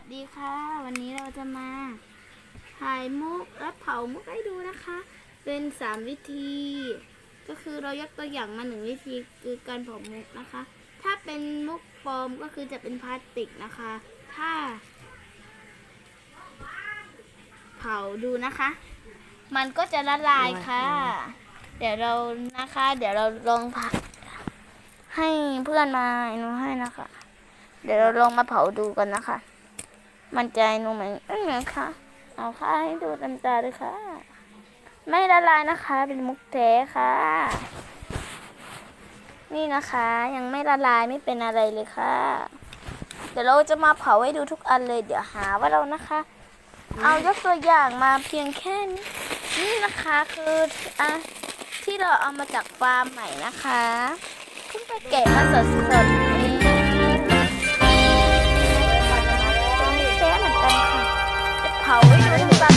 วัสดีค่ะ วันนี้เราจะมาถ่ายมุกและเผามุกให้ดูนะคะ เป็นสามวิธี ก็คือเรายกตัวอย่างมาหนึ่งวิธีคือการเผามุกนะคะ ถ้าเป็นมุกปลอมก็คือจะเป็นพลาสติกนะคะ ถ้า เผาดูนะคะ มันก็จะละลายค่ะ เดี๋ยวเรานะคะ เดี๋ยวเราลองผัดให้เพื่อนมาหนูให้นะคะ เดี๋ยวเราลองมาเผาดูกันนะคะ มันใจหนูไหมเอ้ยค่ะเอาค่ะให้ดูต็มตาเลยค่ะ ไม่ละลายนะคะ เป็นมุกแท้ค่ะ นี่นะคะ ยังไม่ละลายไม่เป็นอะไรเลยค่ะ เดี๋ยวเราจะมาเผาให้ดูทุกอันเลย เดี๋ยวหาว่าเรานะคะ เอายกตัวอย่างมาเพียงแค่นี้นี่นะคะคืออะที่เราเอามาจากฟาร์มใหม่นะคะเพิ่งไปแกะมาสดๆ จะเผ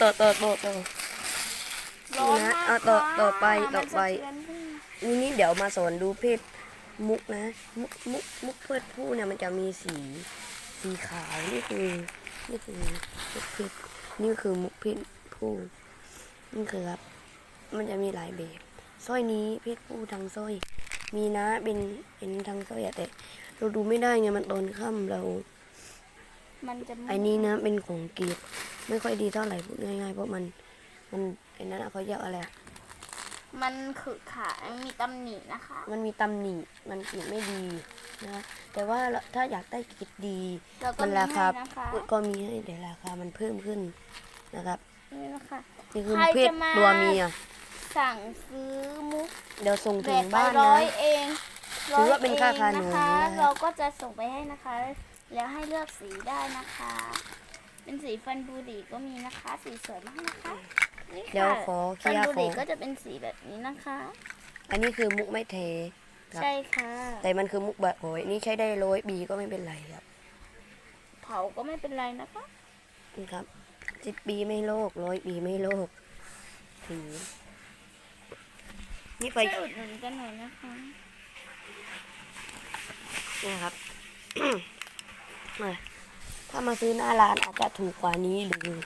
ต่อต่อต่อต่อร้อนมากเอาต่อต่อไปค่ะต่อไปมันสะเทือนนี่นี่เดี๋ยวมาสอนดูเพศมุกนะ มุกมุกมุกเพศผู้เนี่ยมันจะมีสีสีขาวนี่คือนี่คือมุกเพศนี่คือมุกเพศผู้นี่คือครับ มันจะมีหลายแบบสร้อยนี้เพศผู้ทางสร้อย มีนะเป็นเป็นทางสร้อยอะแต่ เราดูไม่ได้ไงมันตอนค่ำเรา มันจะไอ้นี้นะเป็นของเกีบไม่ค่อยดีเท่าไหร่พูดง่ายๆเพราะมันมันไอ้นั้นอะเขาเรียกอะไรอะมันคือขามีตำหนินะคะ มันมีตำหนิมันกรีดไม่ดีนะคะแต่ว่าถ้าอยากได้กรีดดีแล้วก็มันมีราคาให้นะคะ ก็มีให้แต่ราคามันเพิ่มขึ้นนะครับนี่นะคะ นี่คือใครเพศจะมา ตัวเมียสั่งซื้อมุกเดี๋ยวส่งแบถึงกไปบ้านร้นะอยเอง ถือว่าเป็นค่าร้อยขเองนมนะคะนะคะ เราก็จะส่งไปให้นะคะ แล้วให้เลือกสีได้นะคะ เป็นสีฟันบูดีก็มีนะคะ สีสวยมากนะคะนี่ค่ะเดี๋ยวขอเคฟัลีนยร์บูขดีอง ก็จะเป็นสีแบบนี้นะคะ อันนี้คือมุกไม่เทครับใช่ค่ะแต่มันคือมุกแบบโอยนี่ใช้ได้ร้อยปีก็ไม่เป็นไรครับเผาก็ไม่เป็นไรนะคะ นี่ครับสิบปีไม่โลกร้อยปีไม่โลกถือนี่ไฟช่วยอุดหนุนกันหน่อยนะคะเนี่ยครับมาถ้ามาซื้อหน้าร้านอาจจะถูกกว่านี้หรือ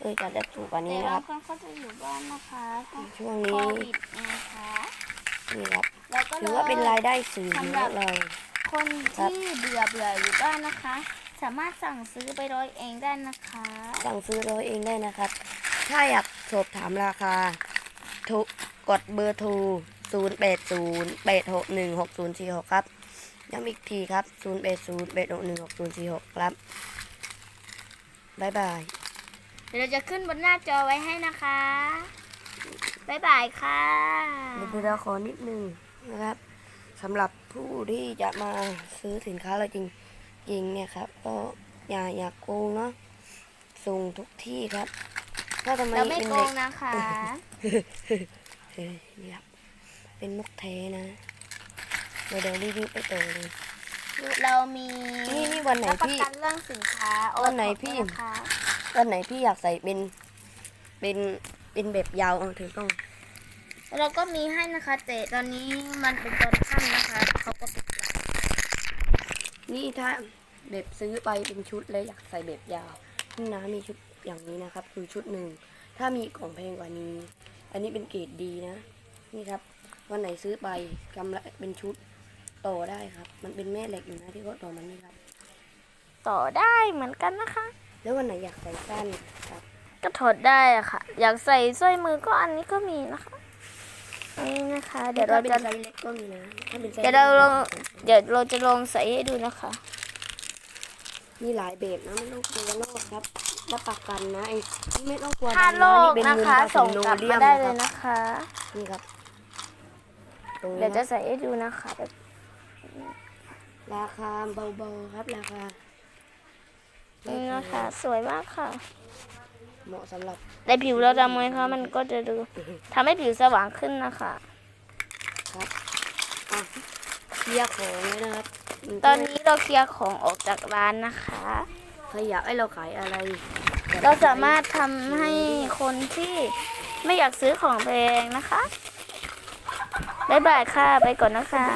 เอออาจจะถูกกว่านี้แต่นะคบารังบคนเขาจะอยู่บ้านนะคะถ้าช่วงโคนี้วิดนะคะนี่ครับแล้วก็ถือว่าเป็นรายได้เสื่อสำหรับเราคนครับที่เบื่อเบื่ออยู่บ้านนะคะ สามารถสั่งซื้อไปร้อยเองได้นะคะ สั่งซื้อเราเองได้นะครับ ถ้าอยากสอบถามราคาโทรกดเบอร์โทร 0 8 0 8 6 1 6 0 4 6 ครับ ย้ำอีกทีครับ0 8 0 8 6 1 6 0 4 6ครับบ๊ายบาย เดี๋ยวเราจะขึ้นบนหน้าจอไว้ให้นะคะบ๊ายบายค่ะเดี๋ยวเราขอนิดนึงนะครับสำหรับผู้ที่จะมาซื้อสินค้าเราจริงจริงๆเนี่ยครับ ก็อย่าอย่าโกงเนาะส่งทุกที่ครับ ถ้าทำไมเราไม่เป็นโกเด็งกนะคะเฮ้ยนี่ครับเป็นมุกแท้นะ เดี๋ยวเดี๋ยวรีวิวไปต่อเลยเรามีนี่นี่วันไหนรับประพี่ กันเรื่องสินค้าวันไหนโอท็อปพี่ด้วยนะคะวันไหนพี่อยากใส่เป็น เป็นเป็นแบบยาวเอาถือกล้อง เราก็มีให้นะคะแต่ตอนนี้มันเป็นตอนค่ำนะคะเขาก็ปิดร้านนี่ถ้าแบบซื้อไปเป็นชุดแล้วอยากใส่แบบยาวนี่นะมีชุดอย่างนี้นะครับ คือชุดหนึ่ง ถ้ามีของแพงกว่านี้ อันนี้เป็นเกรดดีนะ นี่ครับ วันไหนซื้อไปกำไรเป็นชุด ต่อได้ครับ มันเป็นแม่เหล็กอยู่นะที่เขาต่อมันนี่ครับ ต่อได้เหมือนกันนะคะ แล้ววันไหนอยากใส่สั้นครับ ก็ถอดได้อะค่ะ อยากใส่สร้อยมือก็อันนี้ก็มีนะคะ นี่นะคะ เดี๋ยวเราถ้จะเป็นไซส์เล็กก็มีนะถ้าเป็นไซส์เดี๋ยวเราลองล็กเดี๋ยวเราจะลองใส่ให้ดูนะคะนมีหลายแบบนะไม่ต้องกลัวโรคครับรับประกันนะไอ้นี่ไม่ต้องกลัวถ้าดำโรคเป็นนะเงิคะผสส่งมโนกลับเรีมายมได้นะเลคยรับนะคะ นี่ครับตรงเดี๋นี้ยวจะนะใส่ให้ดูนะคะแบบ ราคาเบาๆครับราคานี้นะคะ สวยมากค่ะ เหมาะสำหรับแต่ผิวเราดำไหมคะมันก็จะดูทำให้ผิวสว่างขึ้นนะคะ ครับอะเคลียร์ของเลยนะครับมตอนนี้เราเคลียร์ของออกจากร้านนะคะใครอยากให้เราขายอะไร เราสามารถทำให้คนที่ไม่อยากซื้อของแพงนะคะบ๊ายบายค่ะ ไปก่อนนะคะ